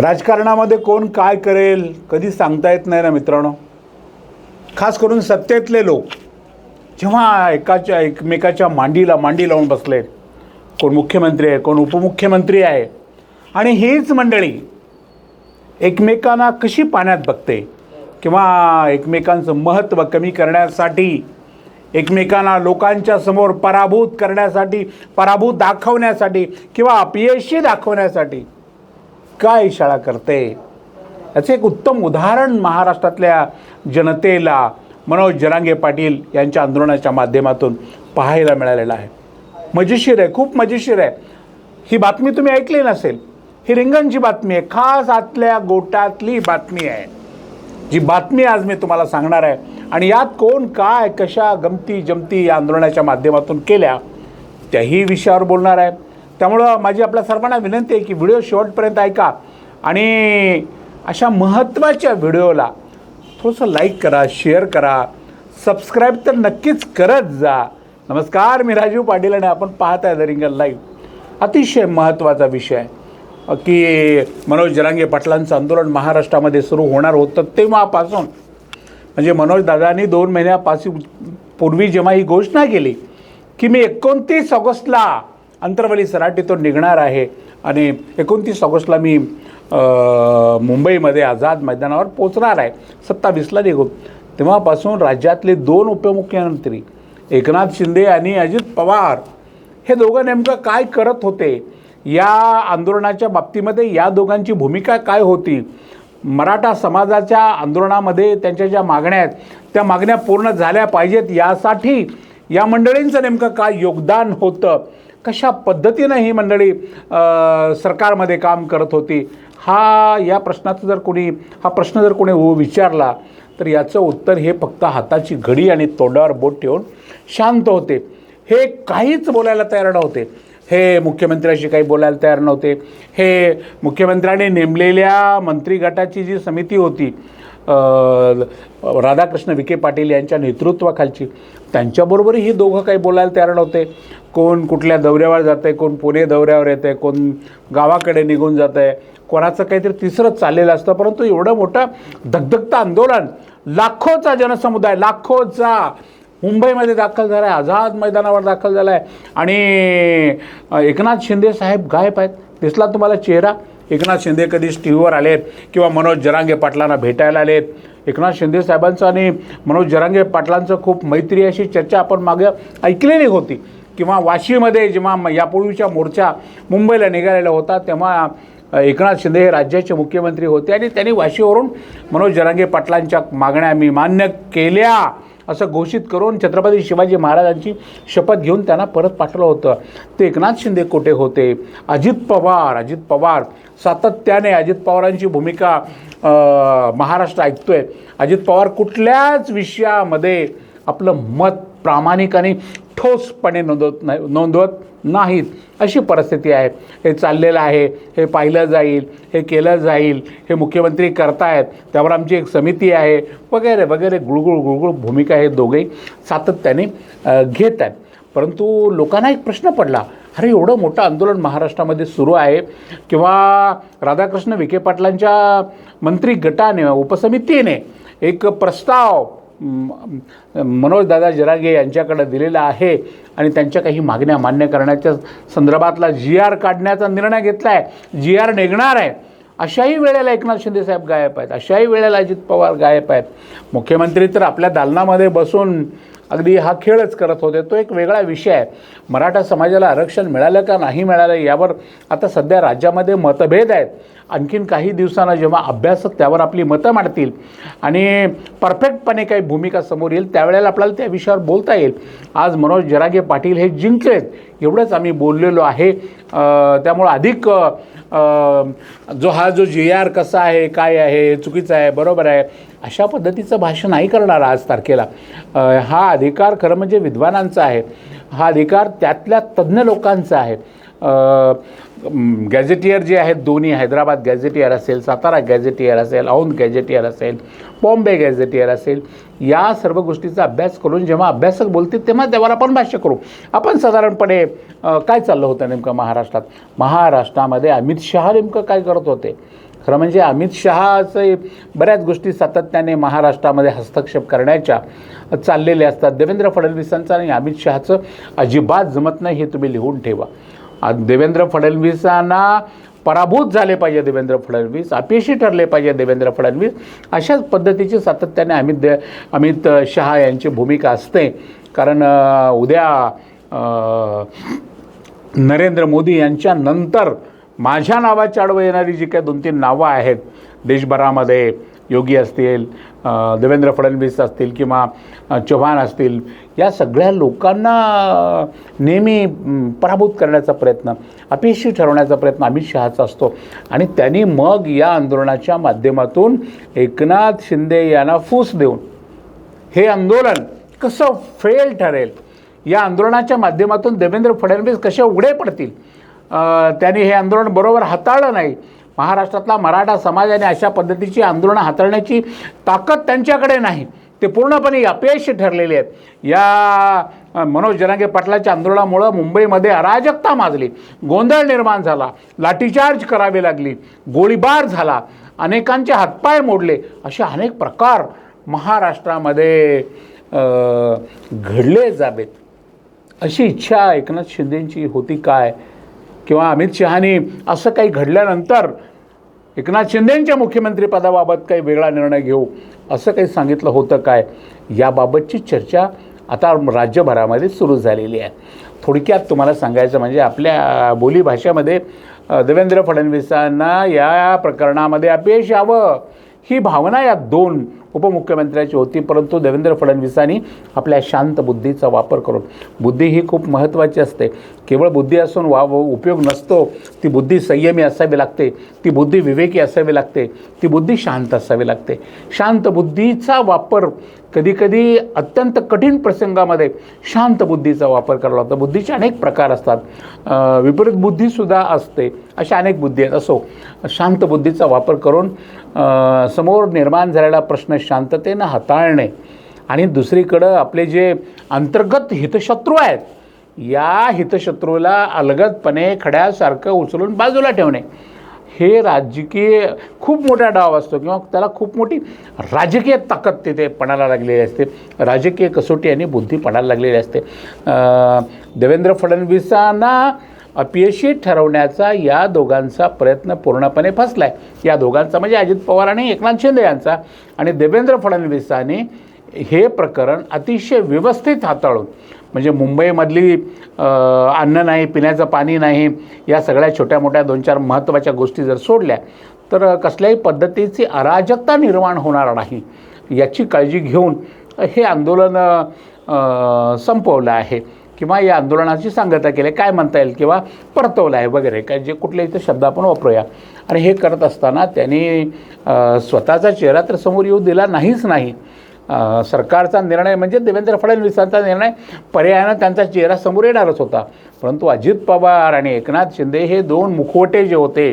राजकारणामध्ये कोण काय करेल कधी सांगता येत नाही ना मित्रांनो. खास करून सत्तेतले लोक. जेव्हा एकाच्या एकमेकाच्या मांडीला मांडी लावून बसले. कोण मुख्यमंत्री आहे कोण उपमुख्यमंत्री आहे. आणि हीच मंडळी एकमेकांना कशी पाण्यात बघते? किंवा एकमेकांचं महत्त्व कमी करण्यासाठी एकमेकांना लोकांच्या समोर पराभूत करण्यासाठी पराभूत दाखवण्यासाठी किंवा अपयशी दाखवण्यासाठी काय इशारा करते? याचं एक उत्तम उदाहरण महाराष्ट्रातल्या जनतेला मनोज जरांगे पाटील यांच्या आंदोलनाच्या माध्यमातून पाहायला मिळालेलं आहे. मजेशीर आहे खूप मजेशीर आहे. ही बातमी तुम्ही ऐकली नसेल. ही रिंगणची बातमी आहे खास आतल्या गोटातली बातमी आहे. जी बातमी आज मी तुम्हाला सांगणार आहे. आणि यात कोण काय कशा गमती जमती या आंदोलनाच्या माध्यमातून केल्या त्याही विषयावर बोलणार आहे. त्यामुळं माझी आपल्या सर्वांना विनंती आहे की व्हिडिओ शेवटपर्यंत ऐका. आणि अशा महत्त्वाच्या व्हिडिओला थोडंसं लाईक करा शेअर करा सबस्क्राईब तर नक्कीच करत जा. नमस्कार मी राजीव पाटील आणि आपण पाहत आहे द रिंगल लाईव्ह अतिशय महत्त्वाचा विषय आहे. की मनोज जरांगे पाटलांचं आंदोलन महाराष्ट्रामध्ये सुरू होणार होतं तेव्हापासून. म्हणजे मनोज दादांनी दोन महिन्यापासून पूर्वी जेव्हा ही घोषणा केली की मी एकोणतीस ऑगस्टला अंतरवली सराटीतून निघणार आहे. आणि एकोणतीस ऑगस्टला मी मुंबईमध्ये आझाद मैदानावर पोचणार आहे. सत्तावीसला निघून तेव्हापासून राज्यातले दोन उपमुख्यमंत्री एकनाथ शिंदे आणि अजित पवार हे दोघं नेमकं काय करत होते? या आंदोलनाच्या बाबतीमध्ये या दोघांची भूमिका काय होती? मराठा समाजाच्या आंदोलनामध्ये त्यांच्या ज्या मागण्या आहेत त्या मागण्या पूर्ण झाल्या पाहिजेत यासाठी या मंडळींचं नेमकं काय योगदान होतं? कशा पद्धतीनं ही मंडळी सरकारमध्ये काम करत होती? हा या प्रश्नाचं जर कोणी हा प्रश्न जर कोणी विचारला तर याचं उत्तर हे फक्त हाताची घडी आणि तोंडावर बोट ठेवून शांत होते. हे काहीच बोलायला तयार नव्हते. हे मुख्यमंत्र्याशी काही बोलायला तयार नव्हते. हे मुख्यमंत्र्यांनी नेमलेल्या मंत्री गटाची जी समिती होती राधाकृष्ण विखे पाटील यांच्या नेतृत्वाखालची. त्यांच्याबरोबरही ही दोघं काही बोलायला तयार नव्हते. कोण कुठल्या दौऱ्यावर जात आहे कोण पुणे दौऱ्यावर येतं आहे कोण गावाकडे निघून जात आहे कोणाचं काहीतरी तिसरंच चाललेलं असतं परंतु एवढं मोठं धगधगतं आंदोलन. लाखोचा जनसमुदाय लाखोचा. मुंबईमध्ये दाखल झाला आहे आझाद मैदानावर दाखल झाला आहे आणि एकनाथ शिंदे साहेब गायब आहेत. दिसला तुम्हाला चेहरा? एकनाथ शिंदे कधीच टी व्हीवर आलेत किंवा मनोज जरांगे पाटलांना भेटायला आलेत. एकनाथ शिंदे साहेबांचं आणि मनोज जरांगे पाटलांचं खूप मैत्री अशी चर्चा आपण मागं ऐकलेली होती. किंवा वाशीमध्ये जेव्हा यापूर्वीच्या मोर्चा मुंबईला निघालेला होता तेव्हा एकनाथ शिंदे हे राज्याचे मुख्यमंत्री होते आणि त्यांनी वाशीवरून मनोज जरांगे पाटलांच्या मागण्या मी मान्य केल्या. असं घोषित करून छत्रपती शिवाजी महाराजांची शपथ घेऊन त्यांना परत पाठवलं होतं. ते एकनाथ शिंदे कुठे होते? अजित पवार अजित पवार. सातत्याने अजित पवारांची भूमिका महाराष्ट्र ऐकतोय. अजित पवार कुठल्याच विषयामध्ये आपलं मत प्रामाणिक आणि ठोसपणे नोंदवत नाही नोंदवत नाहीत. अशी परिस्थिती आहे. हे चाललेलं आहे हे पाहिलं जाईल हे केलं जाईल हे मुख्यमंत्री करतायत त्यावर आमची एक समिती आहे वगैरे वगैरे गुळगुळ गुळगुळ भूमिका हे दोघेही सातत्याने घेत आहेत. परंतु लोकांना एक प्रश्न पडला अरे एवढं मोठं आंदोलन महाराष्ट्रामध्ये सुरू आहे किंवा राधाकृष्ण विखे पाटलांच्या मंत्री गटाने उपसमितीने एक प्रस्ताव मनोजदादा जरागे यांच्याकडे दिलेला आहे आणि त्यांच्या काही मागण्या मान्य करण्याच्या संदर्भातला जी आर काढण्याचा निर्णय घेतला आहे जी आर निघणार आहे. अशाही वेळेला एकनाथ शिंदे साहेब गायब आहेत. अशाही वेळेला अजित पवार गायब आहेत. मुख्यमंत्री तर आपल्या दालनामध्ये बसून अगदी हा खेळच करत होते. तो एक वेगळा विषय आहे. मराठा समाजाला आरक्षण मिळालं का नाही मिळालं यावर आता सध्या राज्यामध्ये मतभेद आहेत. आणखीन काही दिवसांना जेव्हा अभ्यासक त्यावर आपली मतं मांडतील आणि परफेक्टपणे काही भूमिका समोर येईल त्यावेळेला आपल्याला त्या विषयावर बोलता येईल. आज मनोज जरागे पाटील हे जिंकलेत एवढंच आम्ही बोललेलो आहे. त्यामुळं अधिक जो हा जो जी आर कसा आहे काय आहे चुकीचं आहे बरोबर आहे अशा पद्धतीचं भाषण नाही करणार आज तारखेला. हा अधिकार खरं म्हणजे विद्वानांचा आहे. हा अधिकार त्यातल्या तज्ज्ञ लोकांचा आहे. गॅझेटियर जे आहेत दोन्ही हैदराबाद गॅझेटियर असेल सातारा गॅझेटियर असेल औंध गॅझेटियर असेल बॉम्बे गॅझेटियर असेल या सर्व गोष्टीचा अभ्यास करून जेव्हा अभ्यासक बोलतील तेव्हा त्यावर आपण भाष्य करू. आपण साधारणपणे काय चाललं होतं नेमकं महाराष्ट्रात? महाराष्ट्रामध्ये अमित शहा नेमकं काय करत होते? खरं म्हणजे अमित शहाचे बऱ्याच गोष्टी सातत्याने महाराष्ट्रामध्ये हस्तक्षेप करण्याच्या चाललेल्या असतात. देवेंद्र फडणवीसांचं आणि अमित शहाचं अजिबात जमत नाही हे तुम्ही लिहून ठेवा. देवेंद्र फडणवीसांना पराभूत झाले पाहिजे देवेंद्र फडणवीस अपयशी ठरले पाहिजे देवेंद्र फडणवीस. अशाच पद्धतीची सातत्याने अमित दे अमित शहा यांची भूमिका असते. कारण उद्या नरेंद्र मोदी यांच्यानंतर माझ्या नावाच्या आडवं येणारी जी काही दोन तीन नावं आहेत देशभरामध्ये योगी असतील देवेंद्र फडणवीस असतील किंवा चव्हाण असतील या सगळ्या लोकांना नेहमी पराभूत करण्याचा प्रयत्न अपयशी ठरवण्याचा प्रयत्न अमित शहाचा असतो. आणि त्यांनी मग या आंदोलनाच्या माध्यमातून एकनाथ शिंदे यांना फूस देऊन हे आंदोलन कसं फेल ठरेल या आंदोलनाच्या माध्यमातून देवेंद्र फडणवीस कसे उघडे पडतील त्यांनी हे आंदोलन बरोबर हाताळलं नाही महाराष्ट्रातला मराठा समाजाने अशा पद्धतीची आंदोलनं हाताळण्याची ताकद त्यांच्याकडे नाही. ते पूर्णपणे अपयशी ठरलेले आहेत. या मनोज जरांगे पाटलाच्या आंदोलनामुळं मुंबईमध्ये अराजकता माजली. गोंधळ निर्माण झाला. लाठीचार्ज करावी लागली. गोळीबार झाला. अनेकांचे हातपाय मोडले. असे अनेक प्रकार महाराष्ट्रामध्ये घडले जावेत. अशी इच्छा एकनाथ शिंदेंची होती काय? किंवा अमित शहानी असं काही घडल्यानंतर एकनाथ शिंदेंच्या मुख्यमंत्रीपदाबाबत काही वेगळा निर्णय घेऊ असं काही सांगितलं होतं काय? याबाबतची चर्चा आता राज्यभरामध्ये सुरू झालेली आहे. थोडक्यात तुम्हाला सांगायचं म्हणजे आपल्या बोलीभाषेमध्ये देवेंद्र फडणवीसांना या प्रकरणामध्ये अपयश यावं ही भावना या दोन उपमुख्यमंत्र्याची होती परंतु देवेंद्र फडणवीसांनी आपल्या शांत बुद्धीचा वापर करून बुद्धी ही खूप महत्त्वाची असते. केवळ बुद्धी असून वा व उपयोग नसतो ती बुद्धी संयमी असावी लागते ती बुद्धी विवेकी असावी लागते ती बुद्धी शांत असावी लागते. शांत बुद्धीचा वापर कधीकधी अत्यंत कठीण प्रसंगामध्ये शांत बुद्धीचा वापर करावा लागतो. बुद्धीचे अनेक प्रकार असतात. विपरीत बुद्धीसुद्धा असते अशा अनेक बुद्धी आहेत. असो शांत बुद्धीचा वापर करून समोर निर्माण झालेला प्रश्न शांततेनं हाताळणे आणि दुसरीकडं आपले जे अंतर्गत हितशत्रू आहेत या हितशत्रूला अलगदपणे खड्यासारखं उचलून बाजूला ठेवणे. हे राजकीय खूप मोठा डाव असतो किंवा त्याला खूप मोठी राजकीय ताकद तिथे पणाला लागलेली असते. राजकीय कसोटी आणि बुद्धी पणाला लागलेली असते. देवेंद्र फडणवीसांना अपयशी ठरवण्याचा या दोघांचा प्रयत्न पूर्णपणे फसला आहे या दोघांचा म्हणजे अजित पवार आणि एकनाथ शिंदे यांचा. आणि देवेंद्र फडणवीसांनी हे प्रकरण अतिशय व्यवस्थित हाताळून म्हणजे मुंबईमधली अन्न नाही पिण्याचं पाणी नाही या सगळ्या छोट्या मोठ्या दोन चार महत्त्वाच्या गोष्टी जर सोडल्या तर कसल्याही पद्धतीची अराजकता निर्माण होणार नाही याची काळजी घेऊन हे आंदोलन संपवलं आहे. किंवा या आंदोलनाची सांगता केली काय म्हणता येईल किंवा परतवलं आहे वगैरे काय जे कुठले इथे शब्द आपण वापरूया. आणि हे करत असताना त्यांनी स्वतःचा चेहरा तर समोर येऊ दिला नाहीच नाही. सरकारचा निर्णय म्हणजे देवेंद्र फडणवीसांचा निर्णय पर्यायानं त्यांचा चेहरा समोर येणारच होता. परंतु अजित पवार आणि एकनाथ शिंदे हे दोन मुखवटे जे होते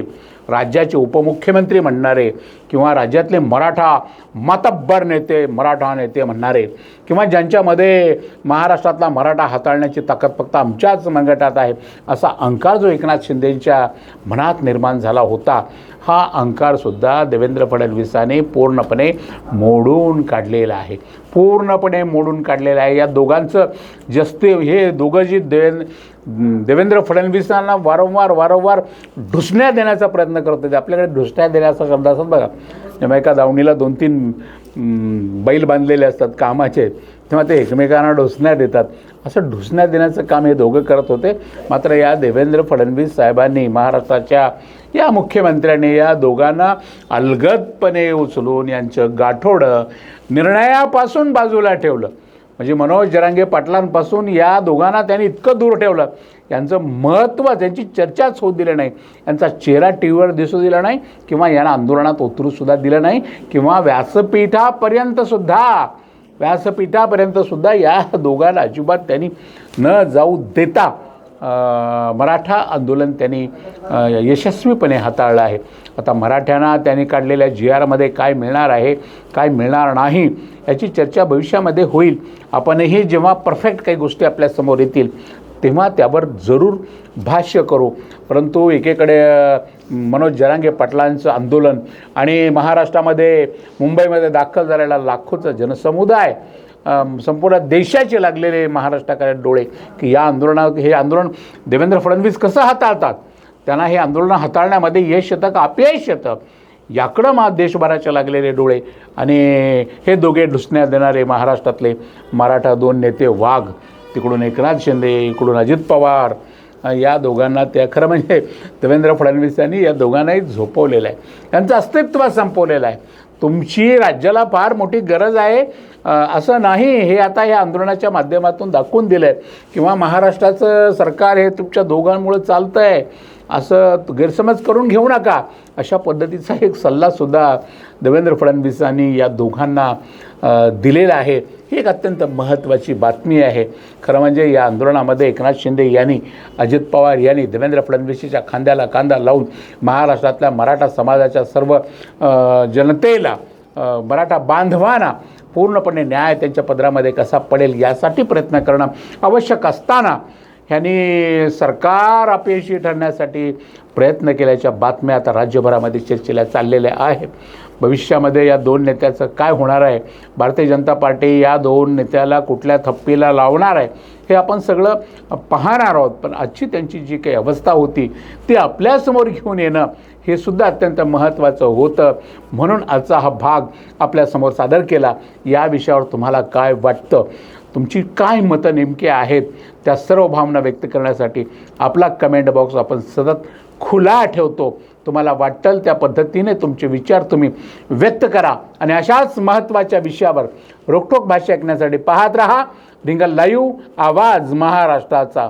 राज्याचे उपमुख्यमंत्री म्हणणारे किंवा राज्यातले मराठा मातब्बर नेते मराठा नेते म्हणणारे किंवा ज्यांच्यामध्ये महाराष्ट्रातला मराठा हाताळण्याची ताकद फक्त आमच्याच मनगटात आहे असा अंकार जो एकनाथ शिंदेंच्या मनात निर्माण झाला होता हा अहंकारसुद्धा देवेंद्र फडणवीसांनी पूर्णपणे मोडून काढलेला आहे. पूर्णपणे मोडून काढलेलं आहे. या दोघांचं जस्ते हे दोघं जी देवेंद्र देवेंद्र फडणवीसांना वारंवार वारंवार ढुसण्या देण्याचा प्रयत्न करत होते. आपल्याकडे ढुसण्या देण्याचा शब्द असतात बघा. जेव्हा एका दावणीला दोन तीन बैल बांधलेले असतात कामाचे तेव्हा ते एकमेकांना ढुसण्या देतात. असं ढुसण्या देण्याचं काम हे दोघं करत होते. मात्र या देवेंद्र फडणवीस साहेबांनी महाराष्ट्राच्या या मुख्यमंत्र्यांनी या दोघांना अलगदपणे उचलून यांचं गाठोडं निर्णयापासून बाजूला ठेवलं. म्हणजे मनोज जरांगे पाटलांपासून या दोघांना त्यांनी इतकं दूर ठेवलं. यांचं महत्त्व त्यांची चर्चाच होऊ दिलं नाही. यांचा चेहरा टी व्हीवर दिसू दिला नाही किंवा यांना आंदोलनात उतरूसुद्धा दिलं नाही किंवा व्यासपीठापर्यंतसुद्धा व्यासपीठापर्यंतसुद्धा या दोघांना अजिबात त्यांनी न जाऊ देता मराठा आंदोलन त्यांनी यशस्वीपणे हाताळलं आहे. आता मराठ्यांना त्यांनी काढलेल्या जी आरमध्ये काय मिळणार आहे काय मिळणार नाही याची चर्चा भविष्यामध्ये होईल. आपणही जेव्हा परफेक्ट काही गोष्टी आपल्यासमोर येतील तेव्हा त्यावर जरूर भाष्य करू. परंतु एकीकडे मनोज जरांगे पाटलांचं आंदोलन आणि महाराष्ट्रामध्ये मुंबईमध्ये दाखल झालेला लाखोचा जनसमुदाय संपूर्ण देशाचे लागलेले महाराष्ट्राकडे डोळे की या आंदोलनात हे आंदोलन देवेंद्र फडणवीस कसं हाताळतात? त्यांना हे आंदोलन हाताळण्यामध्ये यश येतं का अपयश येतं? याकडं मा देशभराचे लागलेले डोळे आणि हे दोघे ढुसण्यात देणारे महाराष्ट्रातले मराठा दोन नेते वाघ तिकडून एकनाथ शिंदे इकडून अजित पवार या दोघांना त्या खरं म्हणजे देवेंद्र फडणवीस यांनी या दोघांनाही झोपवलेलं आहे. त्यांचं अस्तित्व संपवलेलं आहे. तुमची राज्याला फार मोठी गरज आहे. असं नाही हे आता या आंदोलनाच्या माध्यमातून दाखवून दिलं आहे किंवा महाराष्ट्राचं सरकार हे तुमच्या दोघांमुळे चालतं आहे असं गैरसमज करून घेऊ नका. अशा पद्धतीचा एक सल्लासुद्धा देवेंद्र फडणवीसांनी या दोघांना दिलेलं आहे ही एक अत्यंत महत्त्वाची बातमी आहे. खरं म्हणजे या आंदोलनामध्ये एकनाथ शिंदे यांनी अजित पवार यांनी देवेंद्र फडणवीसच्या खांद्याला कांदा लावून महाराष्ट्रातल्या मराठा समाजाच्या सर्व जनतेला मराठा बांधवांना पूर्णपणे न्याय त्यांच्या पदरामध्ये कसा पडेल यासाठी प्रयत्न करणं आवश्यक असताना ह्यांनी सरकार अपयशी ठरण्यासाठी प्रयत्न केल्याच्या बातम्या आता राज्यभरामध्ये चर्चेला चाललेल्या आहेत. भविष्यामध्ये या दोन नेत्याचं काय होणार आहे? भारतीय जनता पार्टी या दोन नेत्याला कुठल्या थप्पीला लावणार आहे? हे आपण सगळं पाहणार आहोत. पण आजची त्यांची जी काही अवस्था होती ती आपल्यासमोर घेऊन येणं हे सुद्धा अत्यंत महत्त्वाचं होतं. म्हणून आजचा हा भाग आपल्यासमोर सादर केला. या विषयावर तुम्हाला काय वाटतं? तुमची काय मतं नेमकी आहेत त्या सर्व भावना व्यक्त करण्यासाठी आपला कमेंट बॉक्स आपण सतत खुला ठेवतो. तुम्हाला वाटेल त्या पद्धतीने तुमचे विचार तुम्ही व्यक्त करा. आणि अशाच महत्त्वाच्या विषयावर रोखोक भाषा ऐकण्यासाठी पाहत रहा. रिंगल लाईव्ह आवाज महाराष्ट्राचा.